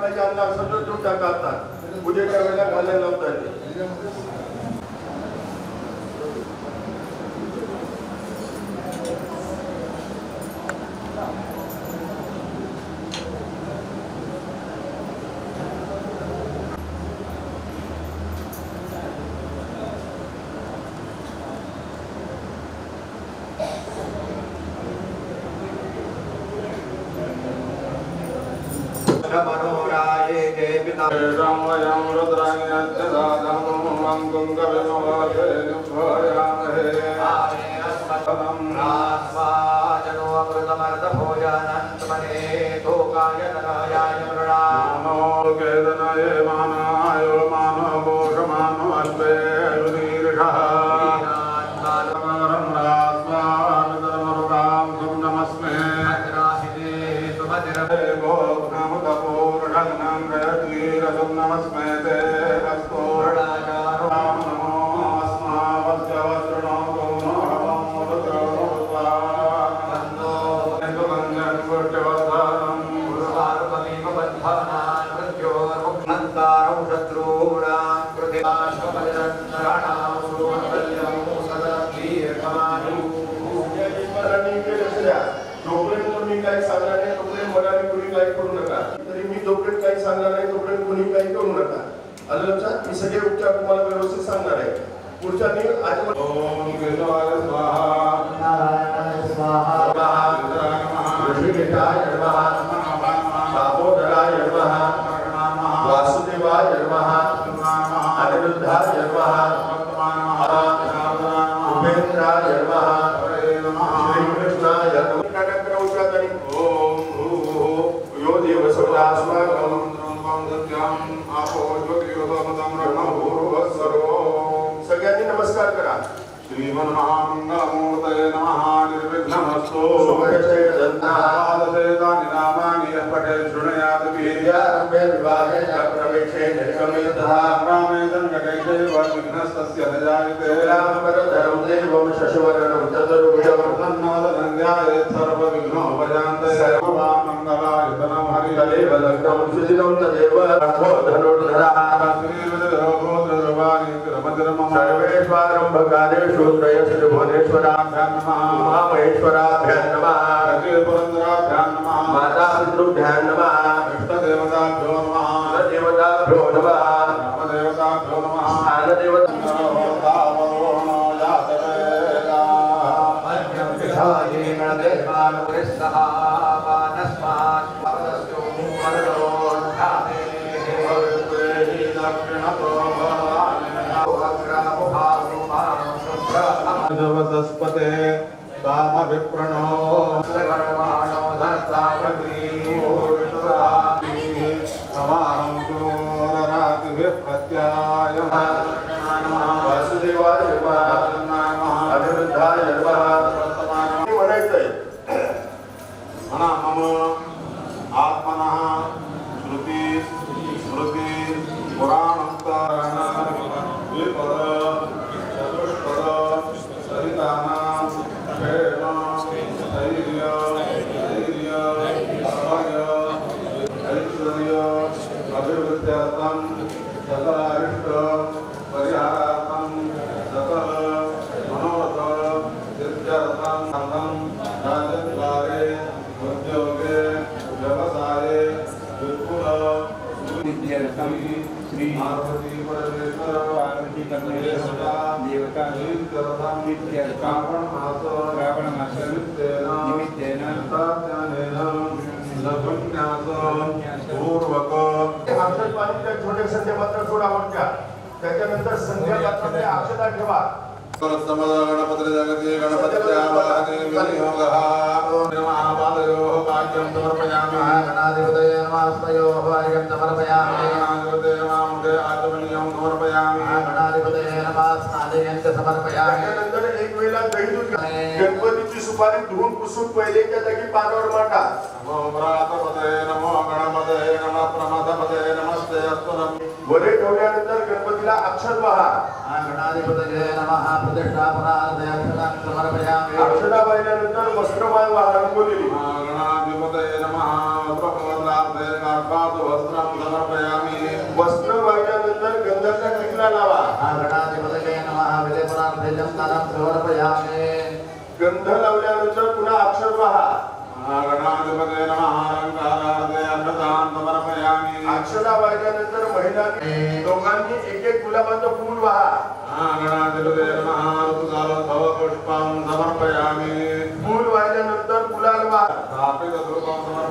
माझ्या अंगावर सगळं तुमच्या काढतात उद्याच्या ो कार्य ना हे उपचार तुम्हाला व्यवस्थित सांगणार आहे शशिवरण चतुर्भुजवर्णन्नादनन्याय सर्वविघ्नोपजान्त सर्वमङ्गलायतनं हरिहरेव लग्नं सुजितं तदेव रथो धनुर्धरः सर्वेष्वारम्भकारेषु त्रयस्तु भुवनेश्वराभ्यां नमः महामहेश्वराभ्यां नमः पुरन्दराभ्यां नमः माता पितृभ्यां नमः इष्टदेवताभ्यो नमः देवताभ्यो नमः राघवेः प्रत्या కాపణ మాతో కాపణ మాసమిత్తేన నిమిత్తేన తాతనేన लवण्यातो पूर्वको अक्षर पाणी त्या छोटे संध्या मात्र थोडा आवडत्या त्याच्यानंतर संध्या मात्र अक्षता ठेवा गणपति जगति गणपत्यावाहने विनियोगः नमापादयोः वाक्यं समर्पयामः गणाधिपतये नमस्तयोः वाक्यं समर्पयामः गणाधिपतये मामुखे आत्मनियं समर्पयामः महादेव समर्पयामि त्यानंतर एक वेळा दही दूध गणपतीची सुपारी धुवून पुसून पहिले त्या जागी पानावर मांडा नमो नम नमस्ते वरे ठेवल्यानंतर गणपतीला अक्षर वहा गणाधिपतये समर्पयामि अक्षरा अक्षदा वाहिल्यानंतर महिलांनी दोघांनी एक एक गुलाबाचं फूल वाहा फूल गुलाल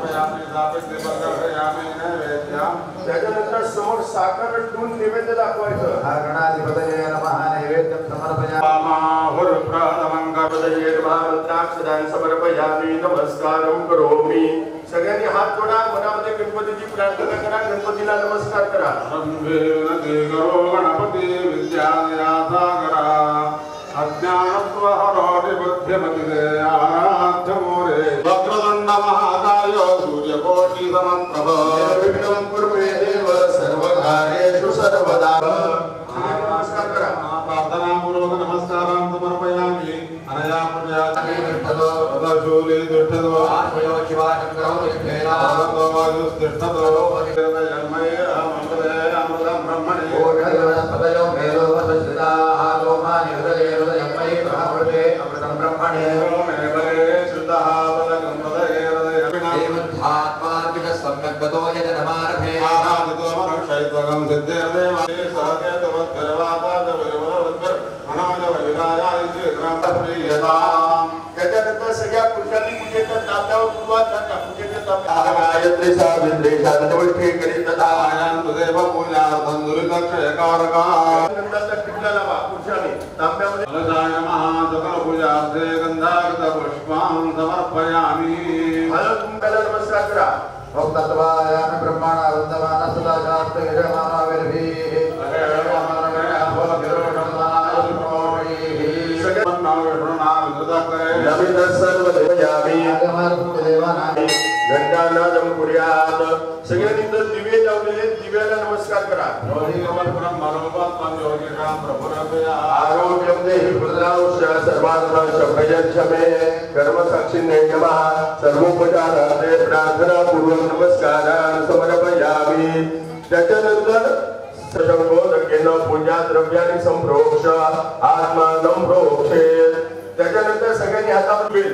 त्याच्यानंतर समोर साखर ठेवून नैवेद्य दाखवायचं हा गणाधिपतये नमः नैवेद्यम समर्पयामाहुर समर्पयामि नमस्कारं करोमि सगळ्यांनी हात जोडा मनामध्ये गणपतीची प्रार्थना करा गणपतीला नमस्कार करा गणपती विद्यासागरा अज्ञानत्वहरोमतिदेयाराध्यमोरे वक्रदण्ड महाकाय सूर्यकोटि समप्रभ विघ्नं कुर्मे देव सर्वकार्येषु सर्वदा सगळ्या पुरुषांनी म्हणजे तर दादा व पूर्वा గాయత్రి సావిత్రి శరణవృష్ఠీకరిందా హృదయ పూజా తందులు లక్ష కారకా సకల పూజార్థే గంధాకృత బ్రహ్మాణ వృందమాన సదా కార్తీరమాన कुर्यात सगळ्यांनी इथं दिवे लावलेले दिव्याला नमस्कार करा आरोग्यम देहि प्रदावश्य सर्वात्माश प्रजच्छमे कर्मसाक्षी नेयमा सर्वोपचाराने प्रार्थना पूर्वक नमस्कारान समर्पयामि त्याच्यानंतर सर्वोदकेन पूजा द्रव्याने संप्रोक्ष आत्मा नम प्रोक्षे त्याच्यानंतर सगळ्यांनी हातावर बिल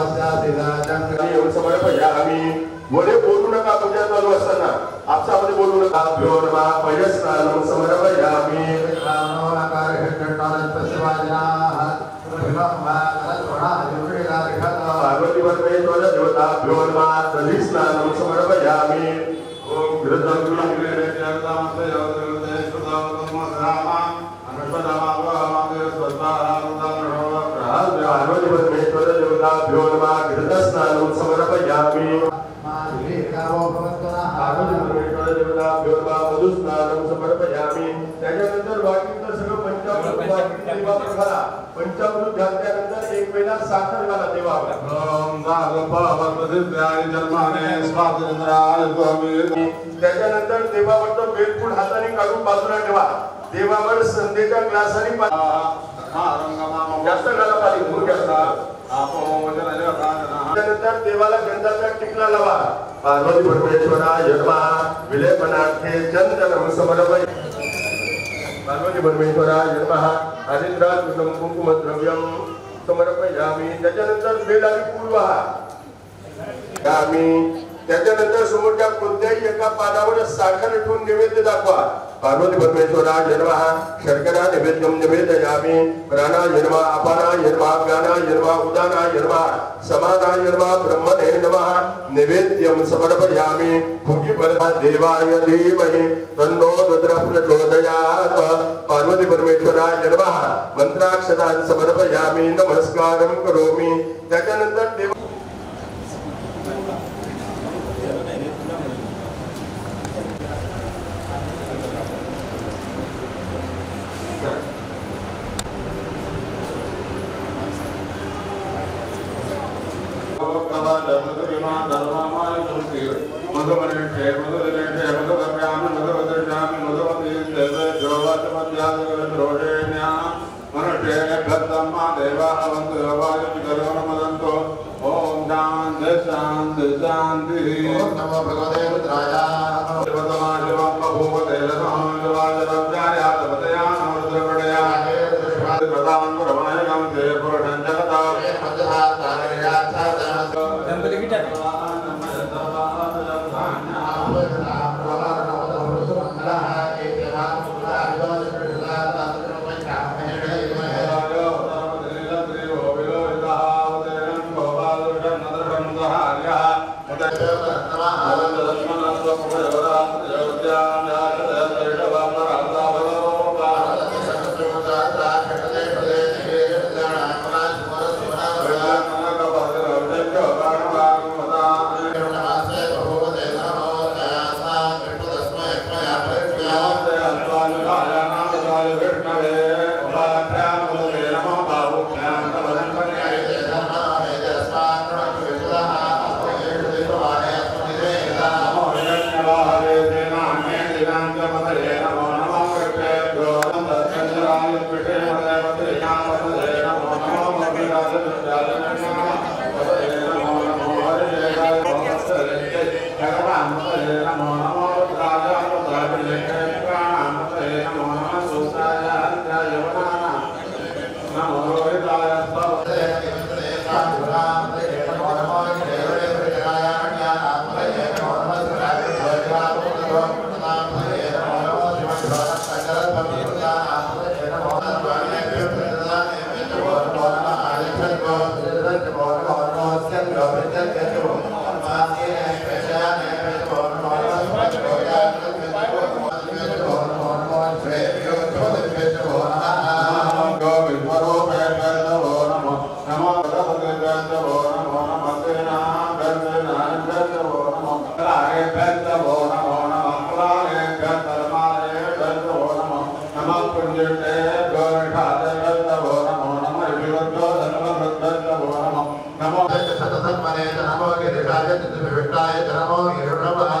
एवढं समर्पण या आम्ही मध्ये बोलू नका पूजा चालू असताना आपसामध्ये बोलू नका भ्योर मा पयस्नानं समर्पण या आम्ही भगवती वर्मे त्वज देवता भ्योर मा दधिस्नानं समर्पयामि ओम घृतं गुणं देवता साखरवाला देवावर त्याच्यानंतर देवावर तो बेलपूड हाताने काढून बाजूला ठेवा देवावर संधेच्या ग्लासाने जास्त घाला पाणी खूप त्यानंतर देवाला गंधाचा टिकला लावा पार्वती परमेश्वरा यजमा विलेपनार्थे चंद्रम समर्पय पार्वती परमेश्वरा यजमा हरिद्रा कुंकुम द्रव्यम आम्ही त्याच्यानंतर बेल आम्ही पूल व्हा आम्ही त्याच्यानंतर समोरच्या कोणत्याही एका पानावर साखर ठेवून नैवेद्य दाखवा पार्वती परमेश्वरा जन्मा शर्करा निवेद्यम निवेदयामी प्राणा जन्मा अपाना जन्मा गाना जन्मा उदाना जन्मा समाना जन्म ब्रह्मणे नम निवेद्यम समर्पयामी भुगि देवाय धीमहि तन्नो रुद्र प्रचोदयात् पार्वती परमेश्वरा जन्म मंत्राक्षरान् समर्पयामि नमस्कारम करोमि त्याच्यानंतर देव தர்ம தர்மமாய் முகமனின் முதலில் アウトドアに戻る。வெட்டாய திருமி வெட்டாய தனமோ இருளவாய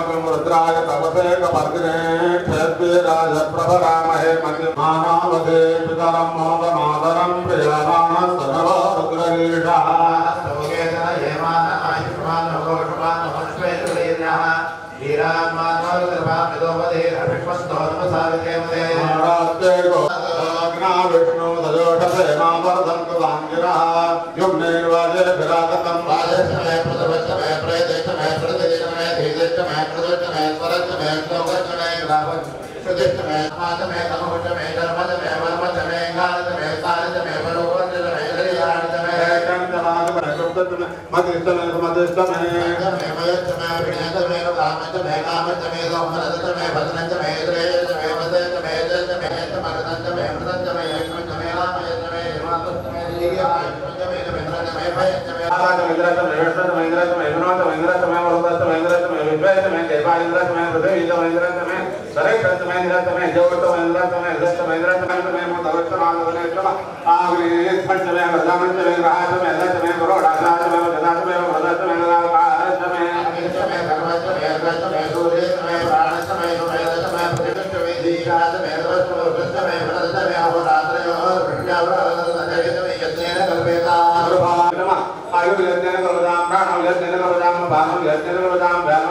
रुद्राय तपसे कपर्दिने क्षेत्रे राजप्रभरामहे मन्यमानावधे पितरं मोदमादरं प्रियामाण सर्व रुद्रगीषः सर्वकेतन हेमान आयुष्मान् भगवष्मान् हस्मेतुलेन्द्रः श्रीरामान् सर्वामिदोपदे अभिष्मस्तोन्मसाविते मदे प्रदत्तमे स्वरत्तमे सौगत्तमे रावत् प्रदत्तमे समातमे समोष्टमे धर्मतमे वर्मतमे गारतमे सारतमे परोवर्ततमे हरियाणतमे कंदमागमे सुप्ततमे मदृष्टमे समदृष्टमे मदृष्टमे विनयतमे कामतमे कामतमे सौमरतमे भद्रतमे त्रेयतमे वदतमे दत्तमे समरतमे मृदतमे यशमतमे रामयतमे हिमातमे लीलायतमे भयतमे आगमिद्रतमे దైవాయంద్రతమైన హృదయమైంద్రతమైన సరైతంద్రతమైన జౌతమైంద్రతమైన హృదయమైంద్రతమైన దౌత్యమాధవనేత్రమ ఆగ్నేయత్పంచమే వృధామంచమే గ్రహాచమే దశమే పురోడాచారమే వృధాచమే వృధమే రాకారచమే అనిష్టమే సర్వత్రమే అగ్రస్తమే సూర్యస్తమే ప్రాణస్తమే సుమేదస్తమే ప్రతిష్టమే దీకాశమే దోషమే వృష్టమే వృధమే అహోరాత్రయో వృష్ణ్యావృతమే యజ్ఞేన కల్పేతా ఆయుర్యజ్ఞేన కల్పదాం ప్రాణం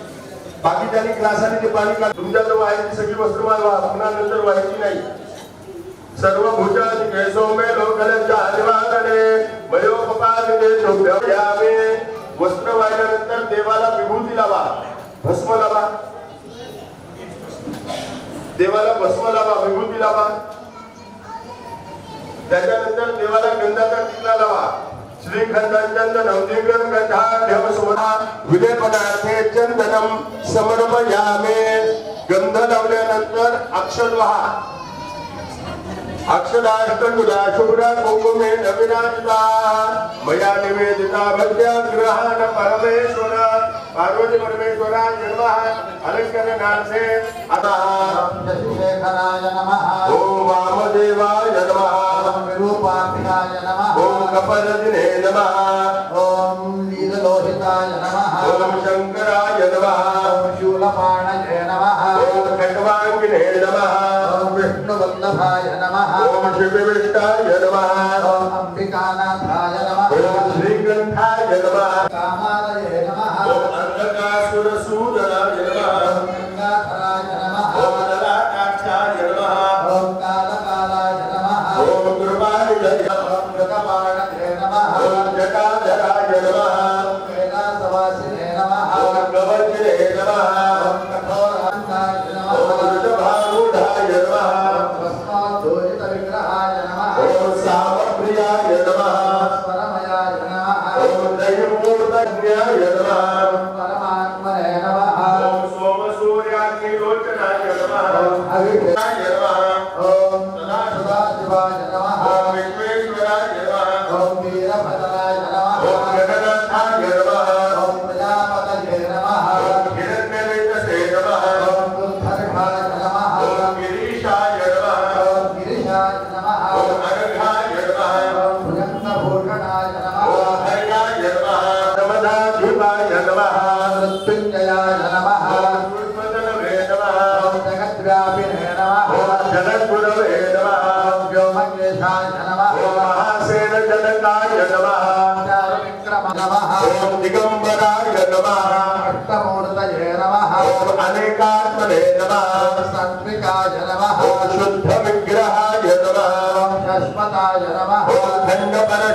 क्लास आणि ते तुमच्या जवळ आहे ती सगळी वस्तू मागवा पुन्हा नंतर व्हायची नाही सर्व भूषण वस्त्र वाहिल्यानंतर देवाला विभूती लावा भस्म लावा देवाला भस्म लावा विभूती लावा त्याच्यानंतर देवाला गंधाचा टिकला लावा श्रीखंडांचंदनं दिगंगधाढ्यमसुमधा विलेपनार्थे चंदनम समर्पयामे गंध लावल्यानंतर अक्षर अक्षदाष्टुला शुभ्रा कुंकुमे न विराजिता मया निवेदिता भक्त्याग्रहान परमेश्वर पार्वती परमेश्वरा नमः अलङ्करनाथे अतः शशिशेखराय नमः ॐ वामदेवाय नमः शूलपाणये नमः ॐ खट्वाङ्गिने नमः విష్ణువల్లభాయ నమ ఓం శ్రీ విష్టాయ నమ 하다가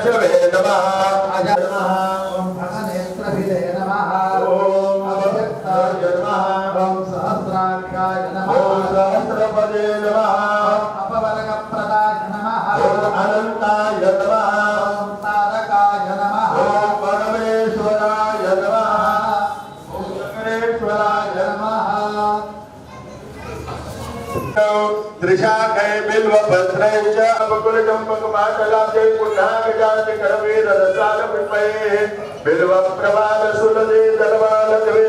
அஜவே நம बिल्वभद्रैश्च अपकुलचम्पकमाकलाब्धे पुण्डाकजातिकरवीररसालपुष्पये बिल्वप्रभालसुलदे दलवालद्वे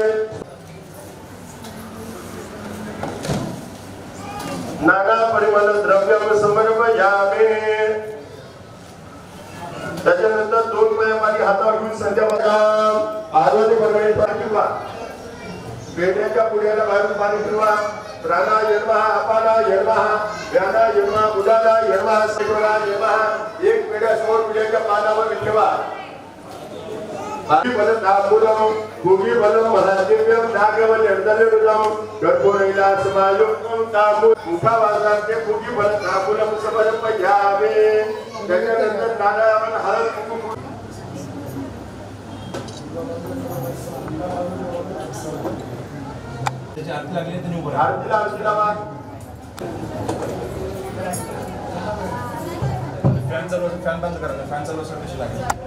नाना परिमल द्रव्यम समर्पयामे त्याच्यानंतर दोन वेळा माझी हातावर घेऊन संध्या बघा आरोग्य परमेश्वर किंवा पेट्याच्या पुढ्याला बाहेरून प्राणायाम अपानायाम व्यानायाम उदानायाम सिद्धानायाम एक पेढ्या समोर पिढ्याच्या पानावर ठेवा பலன் தாம்பூலம் பூமி பலன் மகாதிவ்யம் நாகவல்யந்தலிருதம் கற்புரைலாசமாயுக்தம் தாம்பூ முகவாசாந்தே பூமி பலன் தாம்பூலம் சபலம் பயாமே ஜகநந்தன் நாராவன் ஹரன் முகு त्याचे अर्थ लागले त्यांनी उभं फॅन चालू असेल फॅन बंद करा फॅन चालू असेल कशी लागेल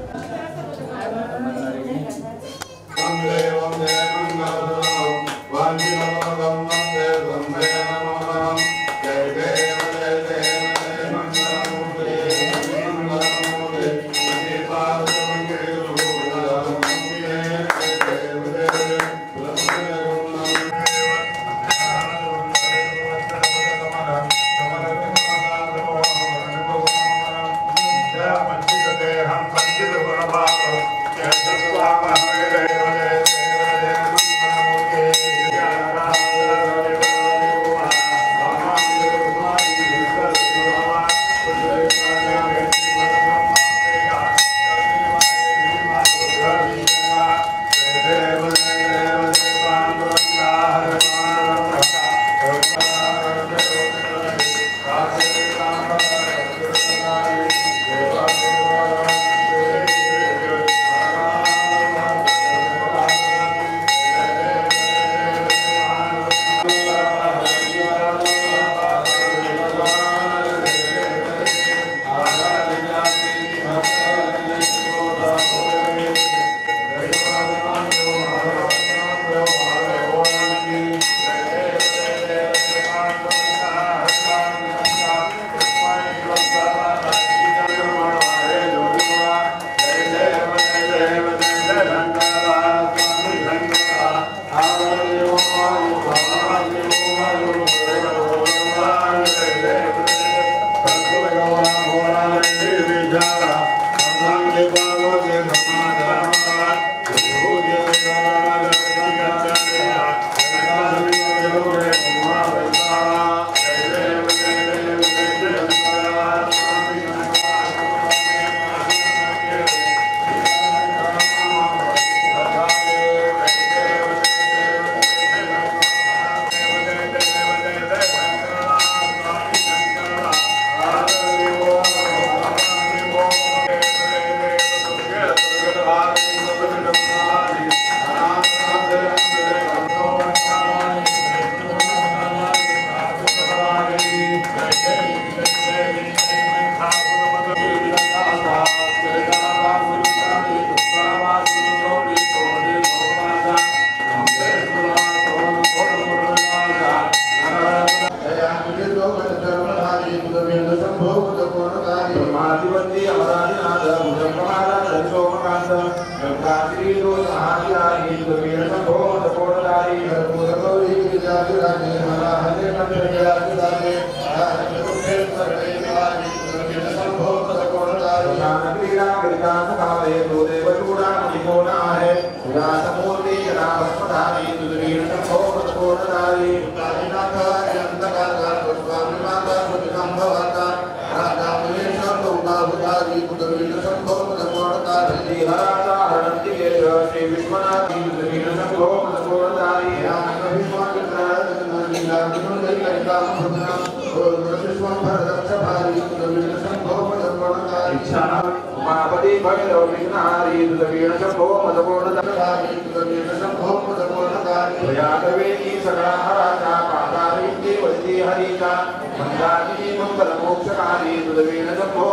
प्रयागवेणी सगणाहराजा पादारिन्दे वैदेहरीचा मन्दाकिनी मङ्गलमोक्षकारी दुर्वेण शम्भो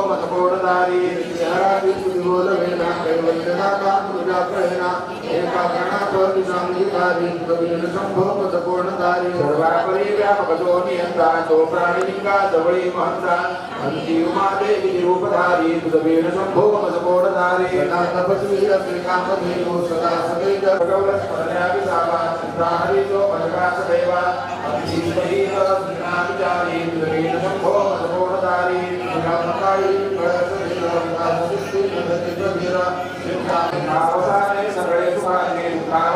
सर्वांगीकारी गोविंद संभव तपोणकारी सर्वापरी व्यापकतो नियंता चोप्राणिलिंगा जवळी महंता अंतिमा देवी रूपधारी गोविंद संभव तपोणकारी नाथपत्नी रत्निकामधेनु सदा सदैव भगवत्स्मरणापि सावा प्राहरितो मनकास देवा अंतिमहि रत्नाचारी गोविंद संभव तपोणकारी नाथकाई भगवत्स्मरणापि सावा प्राहरितो मनकास देवा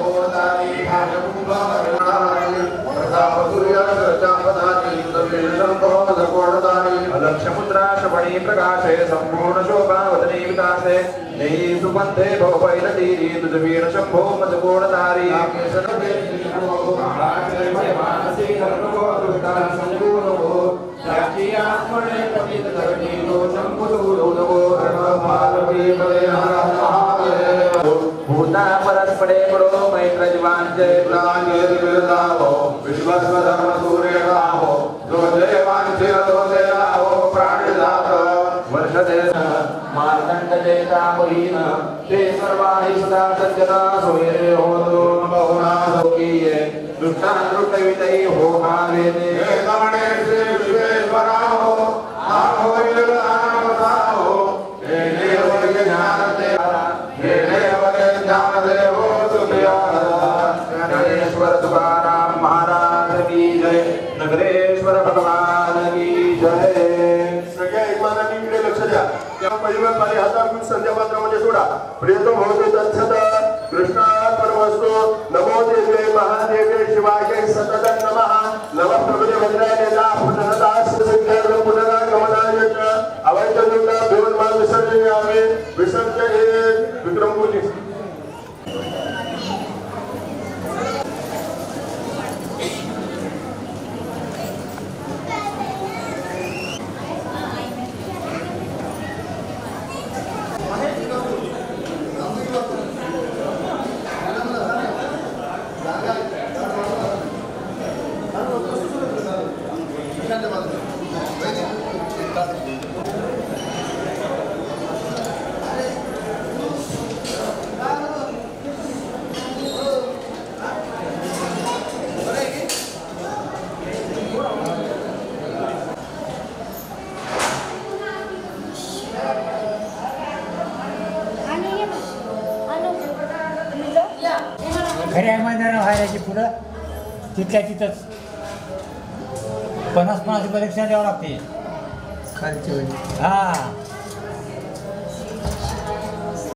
समुद्राशवणी प्रकाशे सम्पूर्णशोभावदने विकासे नेयी सुबन्धे भवैरतीरी दुजवीण शम्भो मधुकोणतारी भूता परस्परे पुरो मैत्रज्वान् जय प्राञ्जय विश्वस्वधर्मसूर्यरामो जो जयवान् चिरतो चेतामरीन ते सर्वा हि सदा सज्जना सुवीर्यो ప్రియతో భవిష్యత్ तिथल्या तिथंच पन्नास पन्नास परीक्षा द्यावं लागते हा